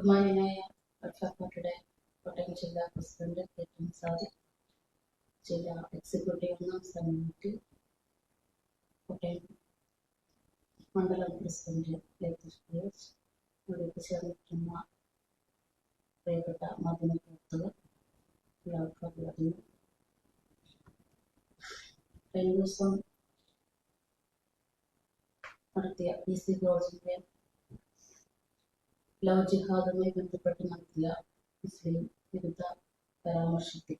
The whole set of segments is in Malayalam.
ബഹുമാന്യനായ അക്ഷാപ്പാട്ടിയുടെ കോട്ടയം ജില്ലാ പ്രസിഡന്റ് കെ ടി സാദി ജില്ലാ എക്സിക്യൂട്ടീവ് എന്ന സ്ഥാനത്ത് കോട്ടയം മണ്ഡലം പ്രസിഡന്റ് ലതീഷ് ഫിറോസ് ഇവിടെ എത്തിച്ചേർന്നിരിക്കുന്ന പ്രിയപ്പെട്ട മാധ്യമപ്രവർത്തകർ എല്ലാവർക്കും അഭിവാദ്യങ്ങൾ കഴിഞ്ഞ ദിവസം നടത്തിയ പി സി ജോർജിന്റെ ലവ് ജിഹാദുമായി ബന്ധപ്പെട്ട് നടത്തിയ മുസ്ലിം വിരുദ്ധ പരാമർശത്തിൽ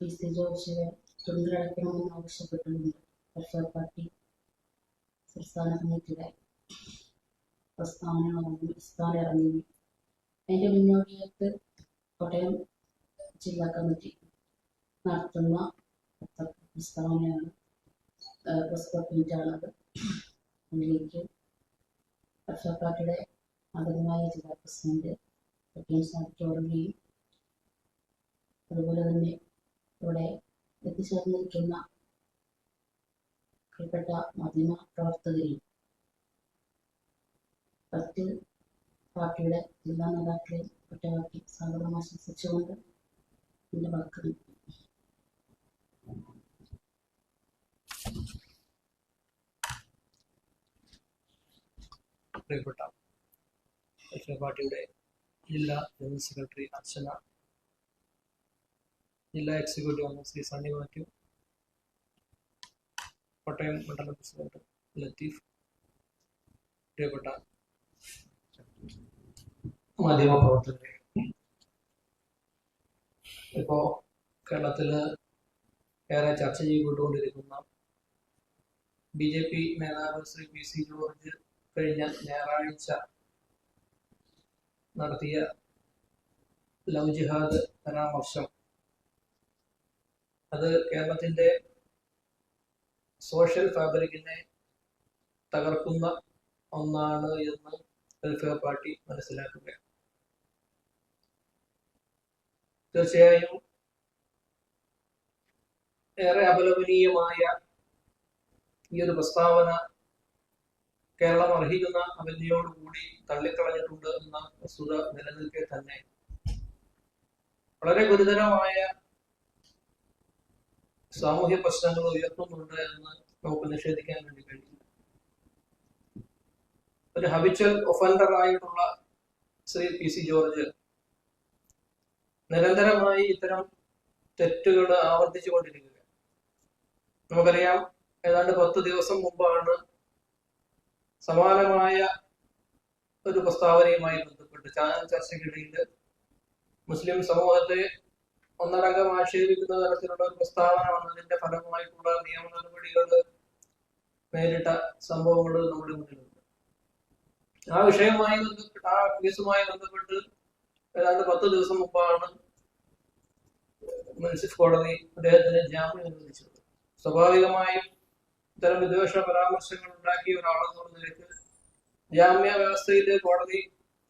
പി സി ജോർജിനെ തുടരടക്കണമെന്ന് ആവശ്യപ്പെട്ടിട്ടുണ്ട്. കർഷക പാർട്ടി സംസ്ഥാന കമ്മിറ്റിയുടെ പ്രസ്താവനകളാണ് പ്രസ്താവന ഇറങ്ങി അതിന്റെ മുന്നോടിയായിട്ട് കോട്ടയം ജില്ലാ കമ്മിറ്റി നടത്തുന്ന പ്രസ്താവനയാണ് പ്രസ് ക്ലബിന്റെയാണത് അതിലേക്ക് കർഷക പാർട്ടിയുടെ ആദരമായ ജില്ലാ പ്രസിഡന്റ് കെ സാധിക്കോടുകയും അതുപോലെ തന്നെ ഇവിടെ എത്തിച്ചേർന്നിരിക്കുന്ന പ്രിയപ്പെട്ട മാധ്യമ പ്രവർത്തകരെയും മറ്റ് പാർട്ടിയുടെ ജില്ലാ നേതാക്കളെയും ഒറ്റവാക്കി സ്വാഗതം ആശംസിച്ചുകൊണ്ട് എന്റെ വാക്കുകൾ പ്രിയപ്പെട്ട ദക്ഷിണ പാർട്ടിയുടെ ജില്ലാ ജനറൽ സെക്രട്ടറി അർച്ചന ജില്ലാ എക്സിക്യൂട്ടീവ് അംഗം ശ്രീ സണ്ണി മാത്യു കോട്ടയം മണ്ഡലം പ്രസിഡന്റ് ലത്തീഫ് പ്രിയപ്പെട്ട മാധ്യമ പ്രവർത്തകരെ. ഇപ്പോ കേരളത്തിൽ ഏറെ ചർച്ച ചെയ്യപ്പെട്ടുകൊണ്ടിരിക്കുന്ന ബി ജെ പി നേതാവ് ശ്രീ പി സി ജോർജ് കഴിഞ്ഞ ഞായറാഴ്ച നടത്തിയ ലവ് ജിഹാദ് പരാമർശം. അത് കേരളത്തിന്റെ സോഷ്യൽ ഫാബ്രിക്കിനെ തകർക്കുന്ന ഒന്നാണ് എന്ന് വെൽഫെയർ പാർട്ടി മനസ്സിലാക്കുക തീർച്ചയായും ഏറെ അപലപനീയമായ ഈ ഒരു പ്രസ്താവന കേരളം അർഹിക്കുന്ന അവന്യയോടുകൂടി തള്ളിക്കളഞ്ഞിട്ടുണ്ട് എന്ന വസ്തുത നിലനിൽക്കെ തന്നെ. വളരെ ഗുരുതരമായ സാമൂഹ്യ പ്രശ്നങ്ങൾ ഉയർത്തുന്നുണ്ട് എന്ന് നമുക്ക് നിഷേധിക്കാൻ വേണ്ടി കഴിയില്ല. ഒരു ഹബിച്വൽ ഒഫൻഡർ ആയിട്ടുള്ള ശ്രീ പി സി ജോർജ് നിരന്തരമായി ഇത്തരം തെറ്റുകൾ ആവർത്തിച്ചു കൊണ്ടിരിക്കുക നമുക്കറിയാം ഏതാണ്ട് പത്ത് ദിവസം മുമ്പാണ് സമാനമായ ഒരു പ്രസ്താവനയുമായി ബന്ധപ്പെട്ട് ചാനൽ ചർച്ചയ്ക്കിടയിൽ മുസ്ലിം സമൂഹത്തെ ഒന്നടങ്കം ആക്ഷേപിക്കുന്ന തരത്തിലുള്ള ഒരു പ്രസ്താവന വന്നതിന്റെ ഫലമായിട്ടുള്ള നിയമ നടപടികൾ നേരിട്ട സംഭവങ്ങൾ നമ്മുടെ മുന്നിലുണ്ട്. ആ വിഷയവുമായി ബന്ധപ്പെട്ട് ആ കേസുമായി ബന്ധപ്പെട്ട് ഏതാണ്ട് പത്ത് ദിവസം മുമ്പാണ് മുനിസിഫ് കോടതി അദ്ദേഹത്തിന് ജാമ്യം അനുവദിച്ചത്. സ്വാഭാവികമായും ഇത്തരം വിദ്വേഷ പരാമർശങ്ങൾ ഉണ്ടാക്കിയ ഒരാളെന്നുള്ള നിലയ്ക്ക് ജാമ്യ വ്യവസ്ഥയിൽ കോടതി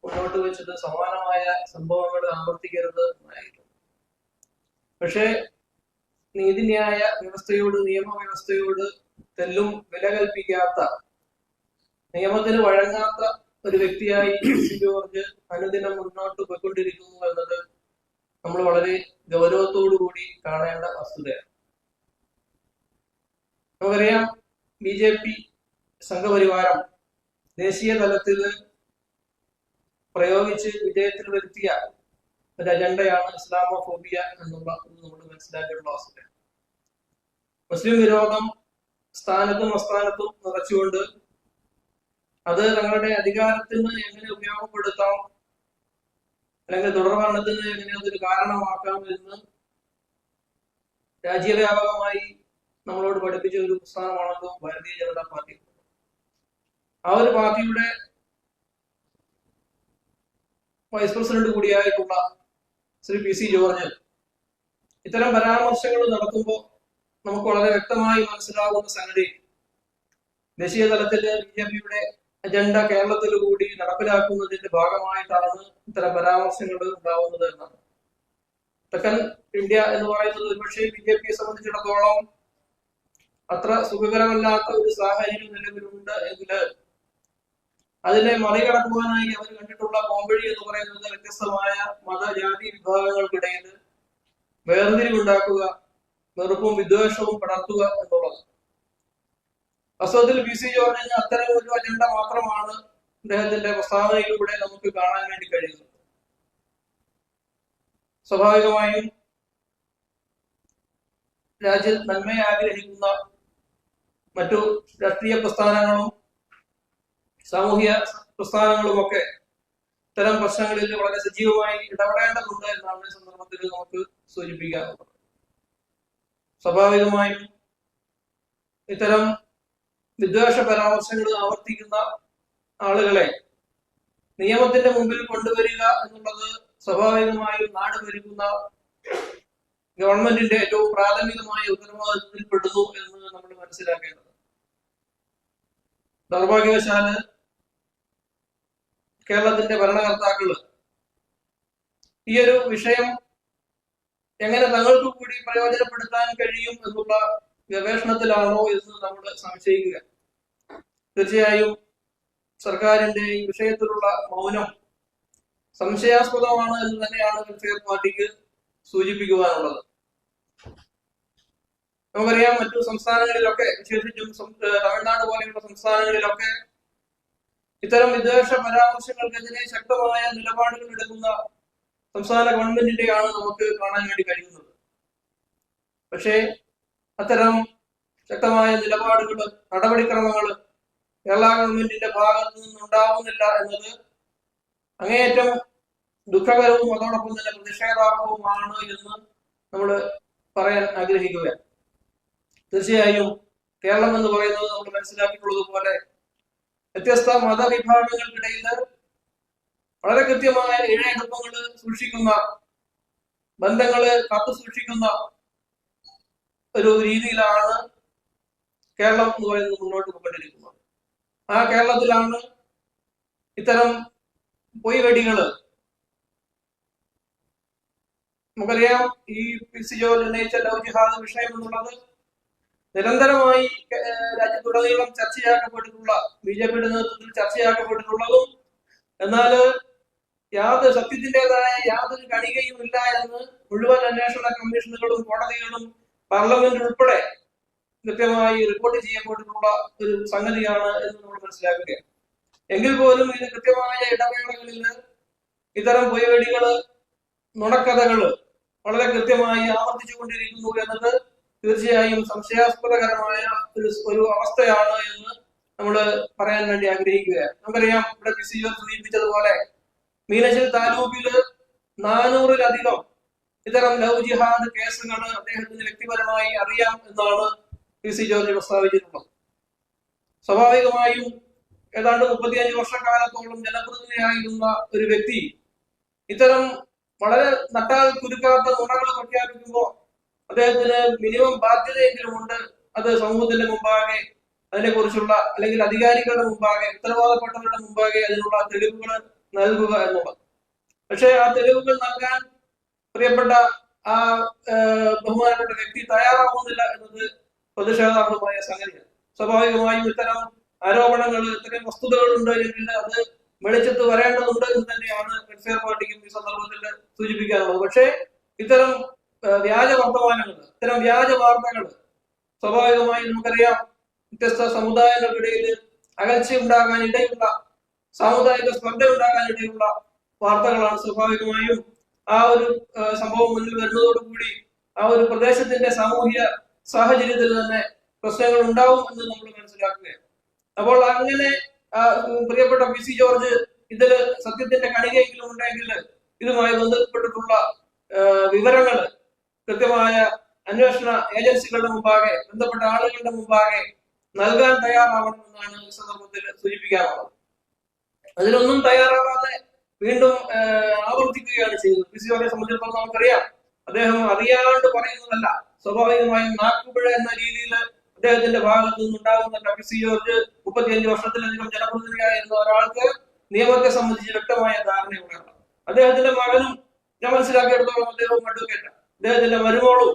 മുന്നോട്ട് വെച്ചത് സമാനമായ സംഭവങ്ങൾ ആവർത്തിക്കരുത് എന്നായിരുന്നു പക്ഷേ നീതിന്യായ വ്യവസ്ഥയോട് നിയമവ്യവസ്ഥയോട് തെല്ലും വില കൽപ്പിക്കാത്ത നിയമത്തിന് വഴങ്ങാത്ത ഒരു വ്യക്തിയായി. ജോർജ് അനുദിനം മുന്നോട്ട് പോയിക്കൊണ്ടിരിക്കുന്നു എന്നത് നമ്മൾ വളരെ ഗൗരവത്തോടു കൂടി കാണേണ്ട വസ്തുതയാണ് നമുക്കറിയാം ബി ജെ പി സംഘപരിവാരം ദേശീയ തലത്തിൽ പ്രയോഗിച്ച് വിജയത്തിൽ വരുത്തിയ ഒരു അജണ്ടയാണ് ഇസ്ലാമോഫോബിയ എന്നുള്ള നമ്മൾ മനസ്സിലാക്കിയിട്ടുള്ള അവസ്ഥ മുസ്ലിം വിരോധം സ്ഥാനത്തും അസ്ഥാനത്തും നിറച്ചുകൊണ്ട് അത് തങ്ങളുടെ അധികാരത്തിന് എങ്ങനെ ഉപയോഗപ്പെടുത്താം അല്ലെങ്കിൽ തുടർഭരണത്തിന് എങ്ങനെ അതൊരു കാരണമാക്കാം എന്ന് രാജ്യവ്യാപകമായി നമ്മളോട് പഠിപ്പിച്ച ഒരു പ്രസ്ഥാനമാണല്ലോ ഭാരതീയ ജനതാ പാർട്ടി. ആ ഒരു പാർട്ടിയുടെ വൈസ് പ്രസിഡന്റ് കൂടിയായിട്ടുള്ള ശ്രീ പി സി ജോർജ് ഇത്തരം പരാമർശങ്ങൾ നടത്തുമ്പോൾ നമുക്ക് വളരെ വ്യക്തമായി മനസ്സിലാകുന്ന സംഗതി ദേശീയ തലത്തിൽ ബി ജെ പിയുടെ അജണ്ട കേരളത്തിൽ കൂടി നടപ്പിലാക്കുന്നതിന്റെ ഭാഗമായിട്ടാണ് ഇത്തരം പരാമർശങ്ങൾ ഉണ്ടാവുന്നത് എന്നാണ്. തെക്കൻ ഇന്ത്യ എന്ന് പറയുന്നത് ഒരുപക്ഷെ ബി ജെ പിയെ സംബന്ധിച്ചിടത്തോളം അത്ര സുഖകരമല്ലാത്ത ഒരു സാഹചര്യം നിലവിലുണ്ട് എങ്കിൽ അതിനെ മറികടക്കുവാനായി അവർ കണ്ടിട്ടുള്ള പോംവഴി എന്ന് പറയുന്നത് വ്യത്യസ്തമായ മതജാതി വിഭാഗങ്ങൾക്കിടയിൽ വേർതിരിവുണ്ടാക്കുക വെറുപ്പും വിദ്വേഷവും പടർത്തുക എന്നുള്ളത്. വാസ്തവത്തിൽ പി സി ജോർജ് അത്തരം ഒരു അജണ്ട മാത്രമാണ് അദ്ദേഹത്തിന്റെ പ്രസ്താവനയിലൂടെ നമുക്ക് കാണാൻ വേണ്ടി കഴിയുന്നത്. സ്വാഭാവികമായും രാജ്യ നന്മയെ ആഗ്രഹിക്കുന്ന മറ്റു രാഷ്ട്രീയ പ്രസ്ഥാനങ്ങളും സാമൂഹ്യ പ്രസ്ഥാനങ്ങളും ഒക്കെ ഇത്തരം പ്രശ്നങ്ങളിൽ വളരെ സജീവമായി ഇടപെടേണ്ടതുണ്ട് എന്നാണ് സന്ദർഭത്തിൽ നമുക്ക് സൂചിപ്പിക്കാറുള്ളത് സ്വാഭാവികമായും ഇത്തരം വിദ്വേഷ പരാമർശങ്ങൾ ആവർത്തിക്കുന്ന ആളുകളെ നിയമത്തിന്റെ മുമ്പിൽ കൊണ്ടുവരിക എന്നുള്ളത് സ്വാഭാവികമായും നാട് ഭരിക്കുന്ന ഗവൺമെന്റിന്റെ ഏറ്റവും പ്രാഥമികമായ ഉത്തരവാദിത്വത്തിൽ പെടുന്നു എന്ന് നമ്മൾ മനസ്സിലാക്കേണ്ടത് ദൗർഭാഗ്യവശാൽ കേരളത്തിന്റെ ഭരണകർത്താക്കൾ ഈ ഒരു വിഷയം എങ്ങനെ തങ്ങൾക്ക് കൂടി പ്രയോജനപ്പെടുത്താൻ കഴിയും എന്നുള്ള ഗവേഷണത്തിലാണോ എന്ന് നമ്മൾ സംശയിക്കുക. തീർച്ചയായും സർക്കാരിന്റെ ഈ വിഷയത്തിലുള്ള മൗനം സംശയാസ്പദമാണ് എന്ന് തന്നെയാണ് വെൽഫെയർ പാർട്ടിക്ക് സൂചിപ്പിക്കുവാനുള്ളത്. നമുക്കറിയാം മറ്റു സംസ്ഥാനങ്ങളിലൊക്കെ വിശേഷിച്ചും തമിഴ്നാട് പോലെയുള്ള സംസ്ഥാനങ്ങളിലൊക്കെ ഇത്തരം വിദ്വേഷ പരാമർശങ്ങൾക്കെതിരെ ശക്തമായ നിലപാടുകൾ എടുക്കുന്ന സംസ്ഥാന ഗവൺമെന്റിന്റെയാണ് നമുക്ക് കാണാൻ വേണ്ടി കഴിയുന്നത്. പക്ഷേ അത്തരം ശക്തമായ നിലപാടുകൾ നടപടിക്രമങ്ങൾ കേരള ഗവൺമെന്റിന്റെ ഭാഗത്തു നിന്നുണ്ടാവുന്നില്ല എന്നത് അങ്ങേയറ്റം ദുഃഖകരവും അതോടൊപ്പം തന്നെ പ്രതിഷേധാർഹവുമാണ് എന്ന് നമ്മൾ പറയാൻ ആഗ്രഹിക്കുകയാണ്. തീർച്ചയായും കേരളം എന്ന് പറയുന്നത് നമ്മൾ മനസ്സിലാക്കിയിട്ടുള്ളത് പോലെ വ്യത്യസ്ത മതവിഭാഗങ്ങൾക്കിടയിൽ വളരെ കൃത്യമായ ഇഴയടുപ്പങ്ങൾ സൂക്ഷിക്കുന്ന ബന്ധങ്ങൾ കാത്തു സൂക്ഷിക്കുന്ന ഒരു രീതിയിലാണ് കേരളം എന്ന് പറയുന്നത് മുന്നോട്ട് പോയിക്കൊണ്ടിരിക്കുന്നത്. ആ കേരളത്തിലാണ് ഇത്തരം പൊയ്വെടികൾ നമുക്കറിയാം ഈ പി സി ജോർജ് ഉന്നയിച്ച ലവ് ജിഹാദ് വിഷയം എന്നുള്ളത് നിരന്തരമായി രാജ്യത്തുടനീളം ചർച്ചയാക്കപ്പെട്ടിട്ടുള്ള ബി ജെ പിയുടെ നേതൃത്വത്തിൽ ചർച്ചയാക്കപ്പെട്ടിട്ടുള്ളതും എന്നാൽ യാതൊരു സത്യത്തിന്റെതായ യാതൊരു കണികയും ഇല്ല എന്ന് മുഴുവൻ അന്വേഷണ കമ്മീഷനുകളും കോടതികളും പാർലമെന്റ് ഉൾപ്പെടെ കൃത്യമായി റിപ്പോർട്ട് ചെയ്യപ്പെട്ടിട്ടുള്ള ഒരു സംഗതിയാണ് എന്ന് നമ്മൾ മനസ്സിലാക്കുകയാണ്. എങ്കിൽ പോലും ഇത് കൃത്യമായ ഇടവേളകളിൽ ഇത്തരം പൊയ്വടികൾ നുണക്കഥകൾ വളരെ കൃത്യമായി ആവർത്തിച്ചുകൊണ്ടിരിക്കുന്നു എന്നത് തീർച്ചയായും സംശയാസ്പദകരമായ ഒരു ഒരു അവസ്ഥയാണ് എന്ന് നമ്മൾ പറയാൻ വേണ്ടി ആഗ്രഹിക്കുകയാണ്. നമുക്കറിയാം ഇവിടെ പി സൂചിപ്പിച്ചതുപോലെ മീനച്ചിൽ താലൂക്കിൽ നാനൂറിലധികം ഇത്തരം ലവ് ജിഹാദ് കേസുകൾ അദ്ദേഹത്തിന് വ്യക്തിപരമായി അറിയാം എന്നാണ് പി സി ജോർജ് പ്രസ്താവിച്ചിട്ടുള്ളത്. സ്വാഭാവികമായും ഏതാണ്ട് മുപ്പത്തിയഞ്ച് വർഷക്കാലത്തോളം ജനപ്രതിനിധിയായിരുന്ന ഒരു വ്യക്തി ഇത്തരം വളരെ നട്ടാൽ കുരുക്കാത്ത നുണകൾ പ്രഖ്യാപിക്കുമ്പോൾ അദ്ദേഹത്തിന് മിനിമം ബാധ്യതയെങ്കിലും ഉണ്ട്. അത് സമൂഹത്തിന്റെ മുമ്പാകെ അതിനെക്കുറിച്ചുള്ള അല്ലെങ്കിൽ അധികാരികളുടെ മുമ്പാകെ ഉത്തരവാദപ്പെട്ടവരുടെ മുമ്പാകെ അതിനുള്ള തെളിവുകൾ നൽകുക എന്നുള്ളത്. പക്ഷേ ആ തെളിവുകൾ നൽകാൻ പ്രിയപ്പെട്ട ആ ബഹുമാനപ്പെട്ട വ്യക്തി തയ്യാറാവുന്നില്ല എന്നത് പ്രതിഷേധാർഹമായ സംഗതിയാണ്. സ്വാഭാവികമായും ഇത്തരം ആരോപണങ്ങൾ ഇത്തരം വസ്തുതകൾ ഉണ്ട് എങ്കിൽ അത് വെളിച്ചത്ത് വരേണ്ടതുണ്ട് എന്ന് തന്നെയാണ് പാർട്ടിക്കും ഈ സന്ദർഭത്തിൽ സൂചിപ്പിക്കാറുള്ളത് പക്ഷേ ഇത്തരം വ്യാജ വർത്തമാനങ്ങൾ ഇത്തരം വ്യാജ വാർത്തകൾ സ്വാഭാവികമായും നമുക്കറിയാം. വ്യത്യസ്ത സമുദായങ്ങൾക്കിടയിൽ അകൽച്ച ഉണ്ടാകാൻ ഇടയുള്ള സാമുദായിക സ്പർദ്ധ ഉണ്ടാകാൻ ഇടയുള്ള വാർത്തകളാണ് സ്വാഭാവികമായും ആ ഒരു സംഭവം മുന്നിൽ വരുന്നതോടുകൂടി ആ ഒരു പ്രദേശത്തിന്റെ സാമൂഹിക സാഹചര്യത്തിൽ തന്നെ പ്രശ്നങ്ങൾ ഉണ്ടാവും എന്ന് നമ്മൾ മനസ്സിലാക്കുകയാണ്. അപ്പോൾ അങ്ങനെ പ്രിയപ്പെട്ട പി സി ജോർജ് ഇതിൽ സത്യത്തിന്റെ കണികയെങ്കിലും ഉണ്ടെങ്കിൽ ഇതുമായി ബന്ധപ്പെട്ടിട്ടുള്ള വിവരങ്ങൾ കൃത്യമായ അന്വേഷണ ഏജൻസികളുടെ മുമ്പാകെ ബന്ധപ്പെട്ട ആളുകളുടെ മുമ്പാകെ നൽകാൻ തയ്യാറാവണമെന്നാണ് ഈ സന്ദർഭത്തിൽ സൂചിപ്പിക്കാറുള്ളത്. അതിലൊന്നും തയ്യാറാവാതെ വീണ്ടും ആവർത്തിക്കുകയാണ് ചെയ്യുന്നത്. പി സി ജോർജിനെ സംബന്ധിച്ചിടത്തോളം നമുക്കറിയാം അദ്ദേഹം അറിയാണ്ട് പറയുന്നതല്ല. സ്വാഭാവികമായും നാക്കുപിഴ എന്ന രീതിയിൽ അദ്ദേഹത്തിന്റെ ഭാഗത്ത് നിന്നുണ്ടാകുന്ന പി സി ജോർജ് മുപ്പത്തിയഞ്ച് വർഷത്തിലധികം ജനപ്രതിനിധിയായിരുന്ന ഒരാൾക്ക് നിയമത്തെ സംബന്ധിച്ച് വ്യക്തമായ ധാരണയുണ്ടാകണം അദ്ദേഹത്തിന്റെ മകനും ഞാൻ മനസ്സിലാക്കിയെടുത്തോളം അദ്ദേഹവും അഡ്വക്കേറ്റ് അദ്ദേഹത്തിന്റെ മരുമോളും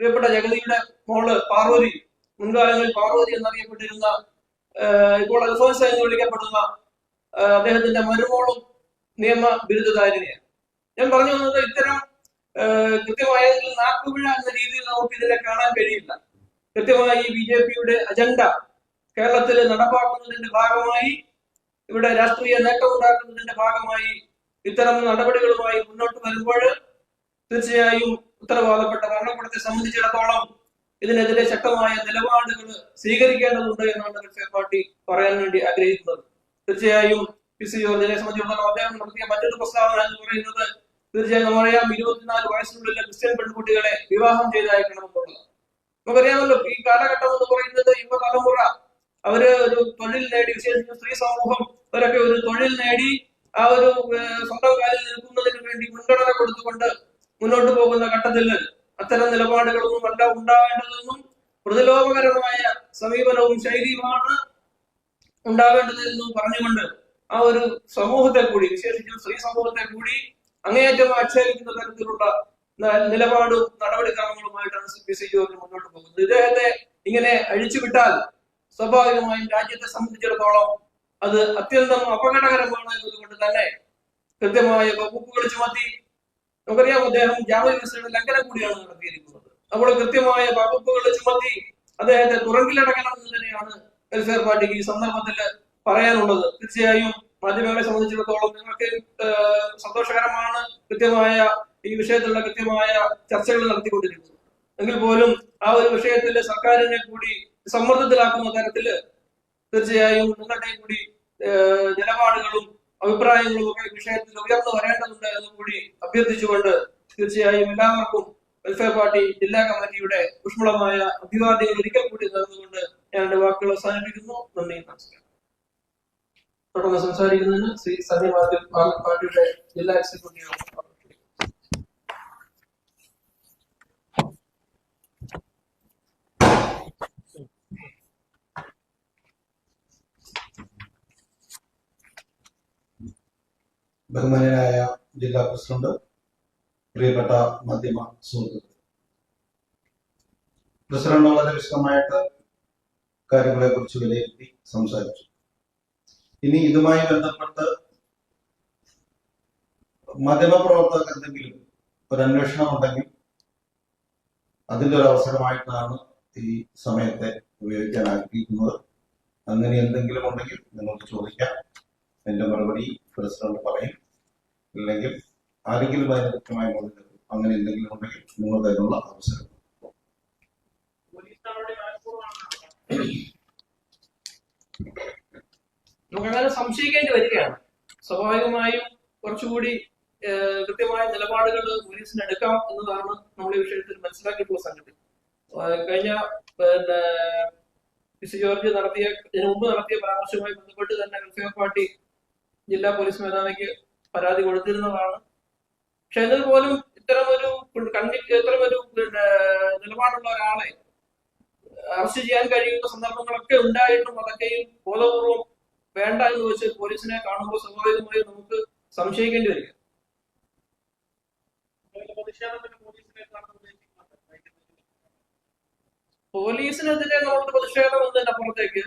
പ്രിയപ്പെട്ട ജഗതിയുടെ മോൾ പാർവതി മുൻകാലങ്ങളിൽ പാർവതി എന്നറിയപ്പെട്ടിരുന്ന ഇപ്പോൾ അൽഫോൻസ എന്ന് വിളിക്കപ്പെടുന്ന അദ്ദേഹത്തിന്റെ മരുമോളും നിയമ ബിരുദധാരിണിയാണ്. ഞാൻ പറഞ്ഞു വന്നത് ഇത്തരം കൃത്യമായ നാക്കുപിഴ എന്ന രീതിയിൽ നമുക്ക് ഇതിനെ കാണാൻ കഴിയില്ല. കൃത്യമായി ബി ജെ പിയുടെ അജണ്ട കേരളത്തിൽ നടപ്പാക്കുന്നതിന്റെ ഭാഗമായി ഇവിടെ രാഷ്ട്രീയ നേട്ടമുണ്ടാക്കുന്നതിന്റെ ഭാഗമായി ഇത്തരം നടപടികളുമായി മുന്നോട്ട് വരുമ്പോൾ തീർച്ചയായും ഉത്തരവാദപ്പെട്ട ഭരണകൂടത്തെ സംബന്ധിച്ചിടത്തോളം ഇതിനെതിരെ ശക്തമായ നിലപാടുകൾ സ്വീകരിക്കേണ്ടതുണ്ട് എന്നാണ് വെൽഫെയർ പാർട്ടി പറയാൻ വേണ്ടി ആഗ്രഹിക്കുന്നത്. തീർച്ചയായും പി സി ജോർജിനെ സംബന്ധിച്ചിടത്തോളം അദ്ദേഹം നടത്തിയ മറ്റൊരു പ്രസ്താവന എന്ന് പറയുന്നത് തീർച്ചയായും നമ്മളറിയാം ഇരുപത്തിനാല് വയസ്സിനുള്ളിൽ ക്രിസ്ത്യൻ പെൺകുട്ടികളെ വിവാഹം ചെയ്തയക്കണമെന്നുള്ളത് നമുക്കറിയാമല്ലോ ഈ കാലഘട്ടം എന്ന് പറയുന്നത് യുവതലമുറ അവർ ഒരു തൊഴിൽ നേടി വിശേഷിച്ച് സ്ത്രീ സമൂഹം അവരൊക്കെ ഒരു തൊഴിൽ നേടി ആ ഒരു സ്വന്തം കാലിൽ നിൽക്കുന്നതിന് വേണ്ടി മുൻഗണന കൊടുത്തുകൊണ്ട് മുന്നോട്ട് പോകുന്ന ഘട്ടത്തിൽ അത്തരം നിലപാടുകളൊന്നും അല്ല ഉണ്ടാവേണ്ടതെന്നും പ്രതിലോഭകരമായ സമീപനവും ശൈലിയുമാണ് ഉണ്ടാവേണ്ടതെന്നും പറഞ്ഞുകൊണ്ട് ആ ഒരു സമൂഹത്തെ കൂടി വിശേഷിച്ചും സ്ത്രീ സമൂഹത്തെ കൂടി അങ്ങേയറ്റം ആക്ഷേപിക്കുന്ന തരത്തിലുള്ള നിലപാടും നടപടിക്രമങ്ങളുമായിട്ടാണ് സി പി സി ജോർജ് മുന്നോട്ട് പോകുന്നത്. ഇദ്ദേഹത്തെ ഇങ്ങനെ അഴിച്ചുവിട്ടാൽ സ്വാഭാവികമായും രാജ്യത്തെ സംബന്ധിച്ചിടത്തോളം അത് അത്യന്തം അപകടകരമാണ് എന്നതുകൊണ്ട് തന്നെ കൃത്യമായ വകുപ്പുകൾ ചുമത്തി നമുക്കറിയാം അദ്ദേഹം വ്യവസ്ഥയുടെ ലംഘനം കൂടിയാണ് നടത്തിയിരിക്കുന്നത്. അപ്പോൾ കൃത്യമായ വകുപ്പുകൾ ചുമത്തി അദ്ദേഹത്തെ തുറങ്കിലടക്കണം എന്ന് തന്നെയാണ് വെൽഫെയർ പാർട്ടിക്ക് ഈ സന്ദർഭത്തിൽ പറയാനുള്ളത്. തീർച്ചയായും മാധ്യമങ്ങളെ സംബന്ധിച്ചിടത്തോളം നിങ്ങൾക്ക് ഏഹ്, സന്തോഷകരമാണ് കൃത്യമായ ഈ വിഷയത്തിലുള്ള കൃത്യമായ ചർച്ചകൾ നടത്തിക്കൊണ്ടിരിക്കുന്നത്. എങ്കിൽ പോലും ആ ഒരു വിഷയത്തിൽ സർക്കാരിനെ കൂടി സമ്മർദ്ദത്തിലാക്കുന്ന തരത്തിൽ തീർച്ചയായും നിങ്ങളുടെയും കൂടി നിലപാടുകളും അഭിപ്രായങ്ങളും ഒക്കെ വിഷയത്തിൽ ഉയർന്നു വരേണ്ടതുണ്ട് എന്ന് കൂടി അഭ്യർത്ഥിച്ചുകൊണ്ട് തീർച്ചയായും എല്ലാവർക്കും വെൽഫെയർ പാർട്ടി ജില്ലാ കമ്മിറ്റിയുടെ ഊഷ്മളമായ അഭിവാദ്യങ്ങൾ ഒരിക്കൽ കൂടി നേർന്നുകൊണ്ട് ഞാൻ എന്റെ വാക്കുകൾ അവസാനിപ്പിക്കുന്നു. നന്ദി നമസ്കാരം. തുടർന്ന് സംസാരിക്കുന്നതിന് ശ്രീ മാത്യു പാർട്ടിയുടെ ജില്ലാ എക്സിക്യൂട്ടീവ് അംഗം. ബഹുമാനനായ ജില്ലാ പ്രസിഡന്റ് പ്രിയപ്പെട്ട മാധ്യമ സുഹൃത്തുക്കൾ പ്രസിഡന്റ് വളരെ വിശദമായിട്ട് കാര്യങ്ങളെ കുറിച്ച് വിലയിരുത്തി സംസാരിച്ചു. ഇനി ഇതുമായി ബന്ധപ്പെട്ട് മാധ്യമപ്രവർത്തകർക്ക് എന്തെങ്കിലും ഒരു അന്വേഷണം ഉണ്ടെങ്കിൽ അതിന്റെ ഒരു അവസരമായിട്ടാണ് ഈ സമയത്തെ ഉപയോഗിക്കാൻ ആഗ്രഹിക്കുന്നത്. അങ്ങനെ എന്തെങ്കിലും ഉണ്ടെങ്കിൽ നിങ്ങൾക്ക് ചോദിക്കാം. എന്റെ മറുപടി പ്രസിഡന്റ് പറയും. ഇല്ലെങ്കിൽ ആരെങ്കിലും അതിന് കൃത്യമായ തരും അങ്ങനെ എന്തെങ്കിലും ഉണ്ടെങ്കിൽ നിങ്ങൾക്ക് അതിനുള്ള അവസരം. സംശയിക്കേണ്ടി വരികയാണ്. സ്വാഭാവികമായും കുറച്ചുകൂടി കൃത്യമായ നിലപാടുകൾ പോലീസിന് എടുക്കാം എന്നതാണ് നമ്മൾ ഈ വിഷയത്തിൽ മനസ്സിലാക്കിയിട്ടുള്ള സംഗതി. കഴിഞ്ഞ പിന്നെ പിസി ജോർജ് നടത്തിയ ഇതിനു മുമ്പ് നടത്തിയ പരാമർശവുമായി ബന്ധപ്പെട്ട് തന്നെ വെൽഫെയർ പാർട്ടി ജില്ലാ പോലീസ് മേധാവിക്ക് പരാതി കൊടുത്തിരുന്നതാണ്. പക്ഷെ എന്നിൽ പോലും ഇത്തരമൊരു കണ്ണി ഇത്തരമൊരു പിന്നെ നിലപാടുള്ള ഒരാളെ അറസ്റ്റ് ചെയ്യാൻ കഴിയുന്ന സന്ദർഭങ്ങളൊക്കെ ഉണ്ടായിട്ടും അതൊക്കെയും ബോധപൂർവം വേണ്ട എന്ന് വെച്ച് പോലീസിനെ കാണുമ്പോൾ സ്വാഭാവികമായി നമുക്ക് സംശയിക്കേണ്ടി വരിക. പോലീസിനെതിരെ നമ്മുടെ പ്രതിഷേധം എന്നതിന്റെ അപ്പുറത്തേക്ക്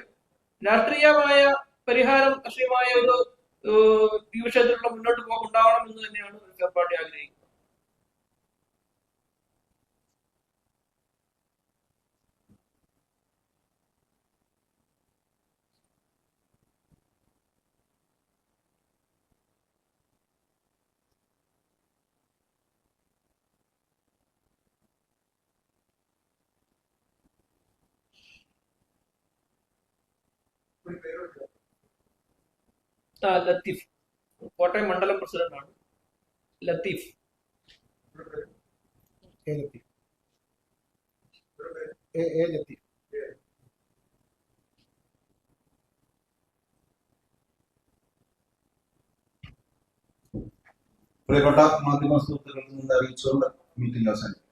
രാഷ്ട്രീയമായ പരിഹാരം കർഷകമായ ഒരു ഈ വിഷയത്തിലുള്ള മുന്നോട്ട് പോക്ക് ഉണ്ടാവണം എന്ന് തന്നെയാണ് പാർട്ടി ആഗ്രഹിക്കുന്നത്. ആ, ലത്തീഫ്. കോട്ടയം മണ്ഡലം പ്രസിഡന്റാണ്. ലത്തീഫ്. ലത്തീഫ്. പ്രിയപ്പെട്ട മാധ്യമ സുഹൃത്തുക്കളിൽ നിന്ന് അറിയിച്ചുകൊണ്ട് മീറ്റിംഗ് അവസാനിപ്പിക്കും